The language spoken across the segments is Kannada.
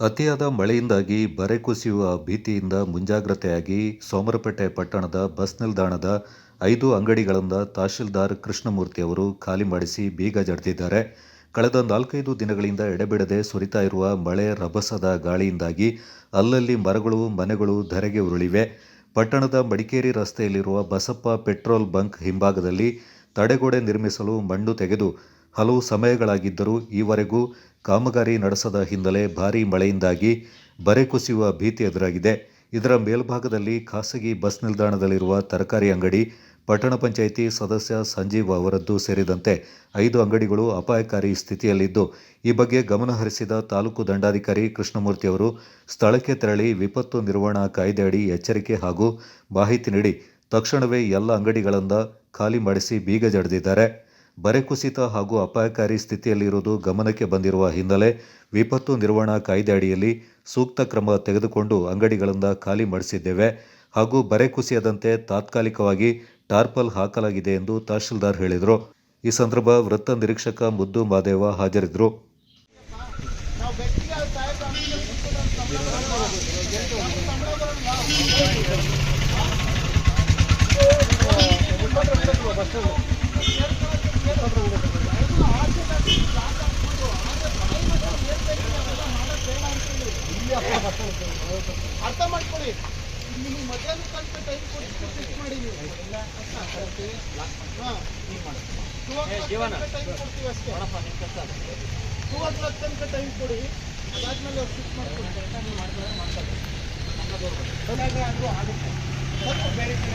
ಅತಿಯಾದ ಮಳೆಯಿಂದಾಗಿ ಬರೆ ಕುಸಿಯುವ ಭೀತಿಯಿಂದ ಮುಂಜಾಗ್ರತೆಯಾಗಿ ಸೋಮರಪೇಟೆ ಪಟ್ಟಣದ ಬಸ್ ನಿಲ್ದಾಣದ ಐದು ಅಂಗಡಿಗಳಿಂದ ತಹಶೀಲ್ದಾರ್ ಕೃಷ್ಣಮೂರ್ತಿ ಅವರು ಖಾಲಿ ಮಾಡಿಸಿ ಬೀಗ ಜಡಿದಿದ್ದಾರೆ. ಕಳೆದ ನಾಲ್ಕೈದು ದಿನಗಳಿಂದ ಎಡೆಬಿಡದೆ ಸುರಿತಾ ಇರುವ ಮಳೆ ರಭಸದ ಗಾಳಿಯಿಂದಾಗಿ ಅಲ್ಲಲ್ಲಿ ಮರಗಳು, ಮನೆಗಳು ಧರೆಗೆ ಉರುಳಿವೆ. ಪಟ್ಟಣದ ಮಡಿಕೇರಿ ರಸ್ತೆಯಲ್ಲಿರುವ ಬಸಪ್ಪ ಪೆಟ್ರೋಲ್ ಬಂಕ್ ಹಿಂಭಾಗದಲ್ಲಿ ತಡೆಗೋಡೆ ನಿರ್ಮಿಸಲು ಮಣ್ಣು ತೆಗೆದು ಹಲವು ಸಮಯಗಳಾಗಿದ್ದರೂ ಈವರೆಗೂ ಕಾಮಗಾರಿ ನಡೆಸದ ಹಿನ್ನೆಲೆ ಭಾರೀ ಮಳೆಯಿಂದಾಗಿ ಬರೆ ಕುಸಿಯುವ ಭೀತಿ ಎದುರಾಗಿದೆ. ಇದರ ಮೇಲ್ಭಾಗದಲ್ಲಿ ಖಾಸಗಿ ಬಸ್ ನಿಲ್ದಾಣದಲ್ಲಿರುವ ತರಕಾರಿ ಅಂಗಡಿ, ಪಟ್ಟಣ ಪಂಚಾಯಿತಿ ಸದಸ್ಯ ಸಂಜೀವ್ ಅವರದ್ದು ಸೇರಿದಂತೆ ಐದು ಅಂಗಡಿಗಳು ಅಪಾಯಕಾರಿ ಸ್ಥಿತಿಯಲ್ಲಿದ್ದು, ಈ ಬಗ್ಗೆ ಗಮನಹರಿಸಿದ ತಾಲೂಕು ದಂಡಾಧಿಕಾರಿ ಕೃಷ್ಣಮೂರ್ತಿ ಅವರು ಸ್ಥಳಕ್ಕೆ ತೆರಳಿ ವಿಪತ್ತು ನಿರ್ವಹಣಾ ಕಾಯ್ದೆಯಡಿ ಎಚ್ಚರಿಕೆ ಹಾಗೂ ಮಾಹಿತಿ ನೀಡಿ, ತಕ್ಷಣವೇ ಎಲ್ಲ ಅಂಗಡಿಗಳಿಂದ ಖಾಲಿ ಮಾಡಿಸಿ ಬೀಗ ಜಡಿದಿದ್ದಾರೆ. ಬರೆ ಕುಸಿತ ಹಾಗೂ ಅಪಾಯಕಾರಿ ಸ್ಥಿತಿಯಲ್ಲಿರುವುದು ಗಮನಕ್ಕೆ ಬಂದಿರುವ ಹಿನ್ನೆಲೆ ವಿಪತ್ತು ನಿರ್ವಹಣಾ ಕಾಯ್ದೆ ಅಡಿಯಲ್ಲಿ ಸೂಕ್ತ ಕ್ರಮ ತೆಗೆದುಕೊಂಡು ಅಂಗಡಿಗಳಿಂದ ಖಾಲಿ ಮಾಡಿಸಿದ್ದೇವೆ ಹಾಗೂ ಬರೆ ಕುಸಿಯದಂತೆ ತಾತ್ಕಾಲಿಕವಾಗಿ ಟಾರ್ಪಲ್ ಹಾಕಲಾಗಿದೆ ಎಂದು ತಹಶೀಲ್ದಾರ್ ಹೇಳಿದರು. ಈ ಸಂದರ್ಭ ವೃತ್ತ ನಿರೀಕ್ಷಕ ಮುದ್ದು ಮಾದೇವ ಹಾಜರಿದ್ದರು. ಅರ್ಥ ಮಾಡ್ಕೊಳ್ಳಿ ನಿಮಗೆ ಮಧ್ಯಾಹ್ನ ತನಕ ಟೈಮ್ ಕೊಟ್ಟು ಫಿಕ್ಸ್ ಮಾಡಿ ನೀವು ಹಾಂ ಟೈಮ್ ಕೊಡ್ತೀವಿ ಅಷ್ಟೇ ಟೂ ಓ ಕ್ಲಾಕ್ ತನಕ ಟೈಮ್ ಕೊಡಿ ಅದಾದ್ಮೇಲೆ ಅವ್ರು ಫಿಕ್ಸ್ ಮಾಡ್ಕೊಡ್ತಾರೆ ಆಗುತ್ತೆ ಬೇರೆ ಕಡೆ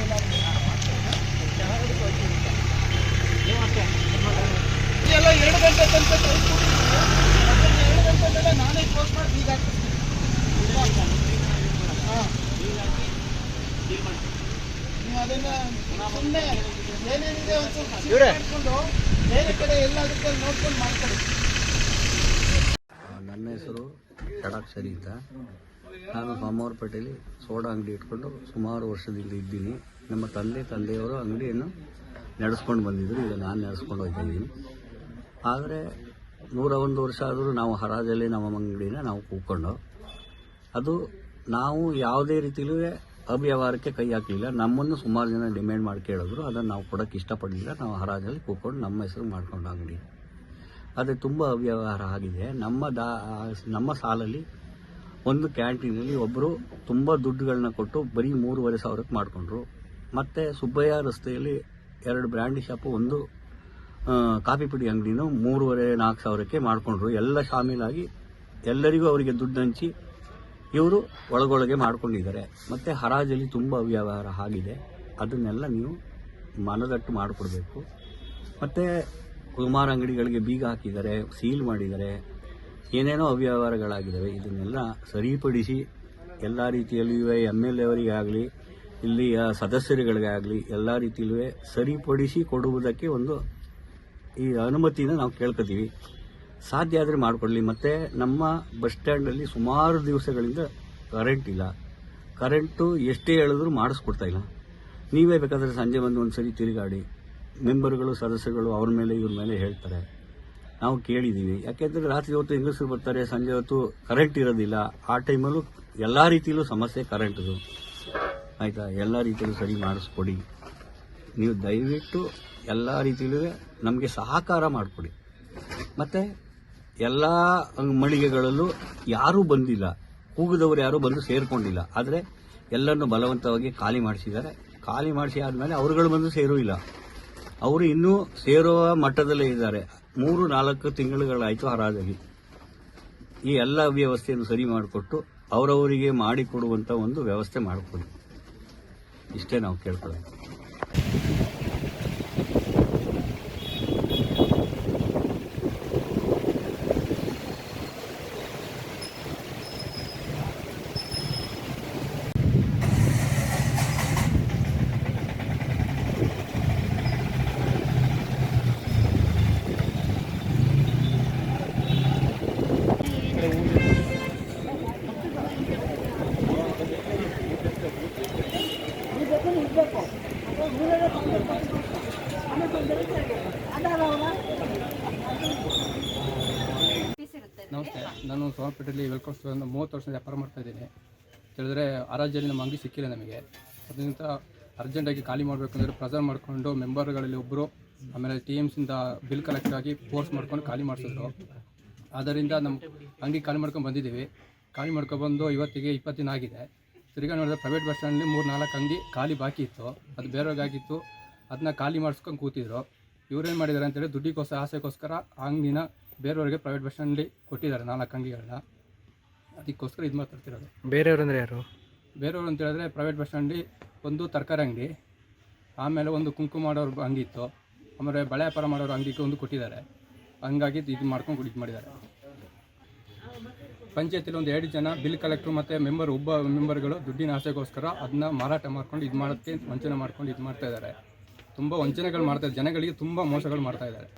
ಎಲ್ಲ ಕೊಡ್ತೀನಿ ಅದನ್ನ ಮೇಲೆ ನಾನೇ ಕ್ಲೋಸ್ ಮಾಡಿ ಹಾಕ್ತೀನಿ ಹಾಂ ನೀವು ಅದನ್ನ ಸುಮ್ಮನೆ ಏನೇನಿದೆ ಒಂದು ಮಾಡ್ಕೊಂಡು ಬೇರೆ ಕಡೆ ಎಲ್ಲದಕ್ಕೆ ನೋಡ್ಕೊಂಡು ಮಾಡ್ಕೊಳ್ಳಿ ನನ್ನ ಹೆಸರು ಷಡಾಕ್ಷರಿ ಅಂತ. ನಾನು ಸೋಮವಾರಪೇಟೆಯಲ್ಲಿ ಸೋಡಾ ಅಂಗಡಿ ಇಟ್ಕೊಂಡು ಸುಮಾರು ವರ್ಷದಿಂದ ಇದ್ದೀನಿ. ನಮ್ಮ ತಂದೆ, ತಂದೆಯವರು ಅಂಗಡಿಯನ್ನು ನಡೆಸ್ಕೊಂಡು ಬಂದಿದ್ದರು ಈಗ ನಾನು ನಡೆಸ್ಕೊಂಡು ಹೋಗ್ತಾ ಆದರೆ ನೂರ ಒಂದು ವರ್ಷ ಆದರೂ ನಾವು ಹರಾಜಲ್ಲಿ ನಮ್ಮ ಅಂಗಡಿನ ನಾವು ಕೂಕೊಂಡು ಅದು ನಾವು ಯಾವುದೇ ರೀತಿಯಲ್ಲೂ ಅವ್ಯವಹಾರಕ್ಕೆ ಕೈ ಹಾಕಲಿಲ್ಲ. ನಮ್ಮನ್ನು ಸುಮಾರು ಜನ ಡಿಮ್ಯಾಂಡ್ ಮಾಡಿ ಕೇಳಿದ್ರು, ಅದನ್ನು ನಾವು ಕೊಡೋಕ್ಕೆ ಇಷ್ಟಪಡಲಿಲ್ಲ. ನಾವು ಹರಾಜಲ್ಲಿ ಕೂಕೊಂಡು ನಮ್ಮ ಹೆಸರು ಮಾಡ್ಕೊಂಡು ಅಂಗಡಿ. ಅದು ತುಂಬ ಅವ್ಯವಹಾರ ಆಗಿದೆ. ನಮ್ಮ ದಾ, ನಮ್ಮ ಸಾಲಲ್ಲಿ ಒಂದು ಕ್ಯಾಂಟೀನಲ್ಲಿ ಒಬ್ಬರು ತುಂಬ ದುಡ್ಡುಗಳನ್ನ ಕೊಟ್ಟು ಬರೀ ಮೂರುವರೆ ಸಾವಿರಕ್ಕೆ ಮಾಡಿಕೊಂಡ್ರು. ಮತ್ತು ಸುಬ್ಬಯ್ಯ ರಸ್ತೆಯಲ್ಲಿ ಎರಡು ಬ್ರ್ಯಾಂಡಿ ಶಾಪು, ಒಂದು ಕಾಫಿ ಪುಡಿ ಅಂಗಡಿನೂ ಮೂರುವರೆ, ನಾಲ್ಕು ಸಾವಿರಕ್ಕೆ ಮಾಡಿಕೊಂಡ್ರು. ಎಲ್ಲ ಶಾಮೀಲಾಗಿ ಎಲ್ಲರಿಗೂ ಅವರಿಗೆ ದುಡ್ಡು ಹಂಚಿ ಇವರು ಒಳಗೊಳಗೆ ಮಾಡ್ಕೊಂಡಿದ್ದಾರೆ. ಮತ್ತು ಹರಾಜಲ್ಲಿ ತುಂಬ ಅವ್ಯವಹಾರ ಆಗಿದೆ. ಅದನ್ನೆಲ್ಲ ನೀವು ಮನದಟ್ಟು ಮಾಡಿಕೊಡ್ಬೇಕು. ಮತ್ತು ಕುಮಾರ್ ಅಂಗಡಿಗಳಿಗೆ ಬೀಗ ಹಾಕಿದ್ದಾರೆ, ಸೀಲ್ ಮಾಡಿದ್ದಾರೆ. ಏನೇನೋ ಅವ್ಯವಹಾರಗಳಾಗಿದ್ದಾವೆ. ಇದನ್ನೆಲ್ಲ ಸರಿಪಡಿಸಿ ಎಲ್ಲ ರೀತಿಯಲ್ಲಿಯೂ ಎಂ ಎಲ್ ಎ ಆಗಲಿ, ಇಲ್ಲಿಯ ಸದಸ್ಯರುಗಳಿಗಾಗಲಿ ಎಲ್ಲ ರೀತಿಯಲ್ಲೂ ಸರಿಪಡಿಸಿ ಕೊಡುವುದಕ್ಕೆ ಒಂದು ಈ ಅನುಮತಿನ ನಾವು ಕೇಳ್ಕೊತೀವಿ. ಸಾಧ್ಯ ಆದರೆ ಮಾಡಿಕೊಡ್ಲಿ. ಮತ್ತು ನಮ್ಮ ಬಸ್ ಸ್ಟ್ಯಾಂಡಲ್ಲಿ ಸುಮಾರು ದಿವಸಗಳಿಂದ ಕರೆಂಟ್ ಇಲ್ಲ. ಕರೆಂಟು ಎಷ್ಟೇ ಹೇಳಿದ್ರು ಮಾಡಿಸ್ಕೊಡ್ತಾ ಇಲ್ಲ. ನೀವೇ ಬೇಕಾದರೆ ಸಂಜೆ ಬಂದು ಒಂದು ಸರಿ ತಿರುಗಾಡಿ. ಮೆಂಬರ್ಗಳು, ಸದಸ್ಯಗಳು ಅವ್ರ ಮೇಲೆ, ಇವ್ರ ಮೇಲೆ ಹೇಳ್ತಾರೆ. ನಾವು ಕೇಳಿದ್ದೀವಿ ಯಾಕೆಂದರೆ ರಾತ್ರಿ ಹೊತ್ತು ಹೆಂಗಸರು ಬರ್ತಾರೆ, ಸಂಜೆ ಹೊತ್ತು ಕರೆಂಟ್ ಇರೋದಿಲ್ಲ. ಆ ಟೈಮಲ್ಲೂ ಎಲ್ಲ ರೀತಿಯಲ್ಲೂ ಸಮಸ್ಯೆ ಕರೆಂಟ್ದು ಆಯಿತಾ? ಎಲ್ಲ ರೀತಿಯಲ್ಲೂ ಸರಿ ಮಾಡಿಸ್ಕೊಡಿ. ನೀವು ದಯವಿಟ್ಟು ಎಲ್ಲ ರೀತಿಯಲ್ಲೂ ನಮಗೆ ಸಹಕಾರ ಮಾಡಿಕೊಡಿ. ಮತ್ತು ಎಲ್ಲ ಮಳಿಗೆಗಳಲ್ಲೂ ಯಾರೂ ಬಂದಿಲ್ಲ. ಕೂಗಿದವರು ಯಾರೂ ಬಂದು ಸೇರಿಕೊಂಡಿಲ್ಲ. ಆದರೆ ಎಲ್ಲರನ್ನು ಬಲವಂತವಾಗಿ ಖಾಲಿ ಮಾಡಿಸಿದ್ದಾರೆ. ಖಾಲಿ ಮಾಡಿಸಿ ಆದಮೇಲೆ ಅವರುಗಳು ಬಂದು ಸೇರೂ ಇಲ್ಲ. ಅವರು ಇನ್ನೂ ಸೇರುವ ಮಟ್ಟದಲ್ಲೇ ಇದ್ದಾರೆ. ಮೂರು, ನಾಲ್ಕು ತಿಂಗಳುಗಳಾಯಿತು ಹರಾಜಾಗಿ ಈ ಎಲ್ಲ ವ್ಯವಸ್ಥೆಯನ್ನು ಸರಿ ಮಾಡಿಕೊಟ್ಟು ಅವರವರಿಗೆ ಮಾಡಿಕೊಡುವಂಥ ಒಂದು ವ್ಯವಸ್ಥೆ ಮಾಡಿಕೊಡಿ. ಇಷ್ಟೇ ನಾವು ಕೇಳ್ಕೊಳ್ಳೋದು. ನಮಸ್ತೆ, ನಾನು ಸೋಮಪೇಟೆಯಲ್ಲಿ ವೆಲ್ಕಮ್ ಸ್ಟೋರ್ನ ಮೂವತ್ತು ವರ್ಷದ ವ್ಯಾಪಾರ ಮಾಡ್ತಾ ಇದ್ದೀನಿ. ಹೇಳಿದ್ರೆ ಹರಾಜಲ್ಲಿ ನಮ್ಮ ಅಂಗಿ ಸಿಕ್ಕಿಲ್ಲ ನಮಗೆ. ಅದರಿಂದ ಅರ್ಜೆಂಟಾಗಿ ಖಾಲಿ ಮಾಡಬೇಕು ಅಂದರೆ ಪ್ರೆಸರ್ ಮಾಡಿಕೊಂಡು ಮೆಂಬರ್ಗಳಲ್ಲಿ ಒಬ್ಬರು ಆಮೇಲೆ ಟಿ ಎಂ ಸಿಂದ ಬಿಲ್ ಕಲೆಕ್ಟ್ ಆಗಿ ಫೋರ್ಸ್ ಮಾಡ್ಕೊಂಡು ಖಾಲಿ ಮಾಡಿಸಿದ್ರು. ಅದರಿಂದ ನಮ್ಮ ಅಂಗಿ ಖಾಲಿ ಮಾಡ್ಕೊಂಡು ಬಂದಿದ್ದೀವಿ. ಖಾಲಿ ಮಾಡ್ಕೊಂಡು ಬಂದು ಇವತ್ತಿಗೆ ಇಪ್ಪತ್ತಿನ ಆಗಿದೆ. ತಿರ್ಗಾ ನೋಡಿದ್ರೆ ಪ್ರೈವೇಟ್ ಬಸ್ ಸ್ಟ್ಯಾಂಡಲ್ಲಿ ಮೂರು ನಾಲ್ಕು ಅಂಗಡಿ ಖಾಲಿ ಬಾಕಿ ಇತ್ತು. ಅದು ಬೇರೆಯವ್ರಿಗಾಗಿತ್ತು ಅದನ್ನ ಖಾಲಿ ಮಾಡಿಸ್ಕೊಂಡು ಕೂತಿದ್ರು. ಇವ್ರೇನು ಮಾಡಿದ್ದಾರೆ ಅಂತೇಳಿ ದುಡ್ಡಿಗೋಸ್ಕರ ಆಸೆಗೋಸ್ಕರ ಆ ಅಂಗಡಿನ ಬೇರೆಯವ್ರಿಗೆ ಪ್ರೈವೇಟ್ ಬಸ್ ಸ್ಟ್ಯಾಂಡಲ್ಲಿ ಕೊಟ್ಟಿದ್ದಾರೆ ನಾಲ್ಕು ಅಂಗಿಗಳನ್ನ ಅದಕ್ಕೋಸ್ಕರ ಇದು ಮಾತಾಡ್ತಿರೋದು ಬೇರೆಯವ್ರು ಅಂದರೆ ಯಾರು? ಬೇರೆಯವರು ಅಂತ ಹೇಳಿದ್ರೆ ಪ್ರೈವೇಟ್ ಬಸ್ ಸ್ಟ್ಯಾಂಡಲ್ಲಿ ಒಂದು ತರಕಾರಿ ಅಂಗಡಿ ಆಮೇಲೆ ಒಂದು ಕುಂಕುಮ ಮಾಡೋರು ಅಂಗಡಿ ಇತ್ತು. ಆಮೇಲೆ ಬಳೆ ವ್ಯಾಪಾರ ಮಾಡೋರು ಅಂಗಡಿಗೆ ಒಂದು ಕೊಟ್ಟಿದ್ದಾರೆ. ಹಂಗಾಗಿ ಇದು ಮಾಡ್ಕೊಂಡು ಇದು ಮಾಡಿದ್ದಾರೆ. ಪಂಚಾಯತಿಲಿ ಒಂದು ಎರಡು ಜನ ಬಿಲ್ ಕಲೆಕ್ಟ್ರು ಮತ್ತು ಮೆಂಬರ್, ಒಬ್ಬ ಮೆಂಬರ್ಗಳು ದುಡ್ಡಿನ ಆಸೆಗೋಸ್ಕರ ಅದನ್ನ ಮಾರಾಟ ಮಾಡ್ಕೊಂಡು ಇದು ಮಾಡೋಕ್ಕೆ ವಂಚನೆ ಮಾಡ್ಕೊಂಡು ಇದು ಮಾಡ್ತಾ ಇದ್ದಾರೆ ತುಂಬ ವಂಚನೆಗಳು ಮಾಡ್ತಾ ಜನಗಳಿಗೆ ತುಂಬ ಮೋಸಗಳು ಮಾಡ್ತಾ ಇದ್ದಾರೆ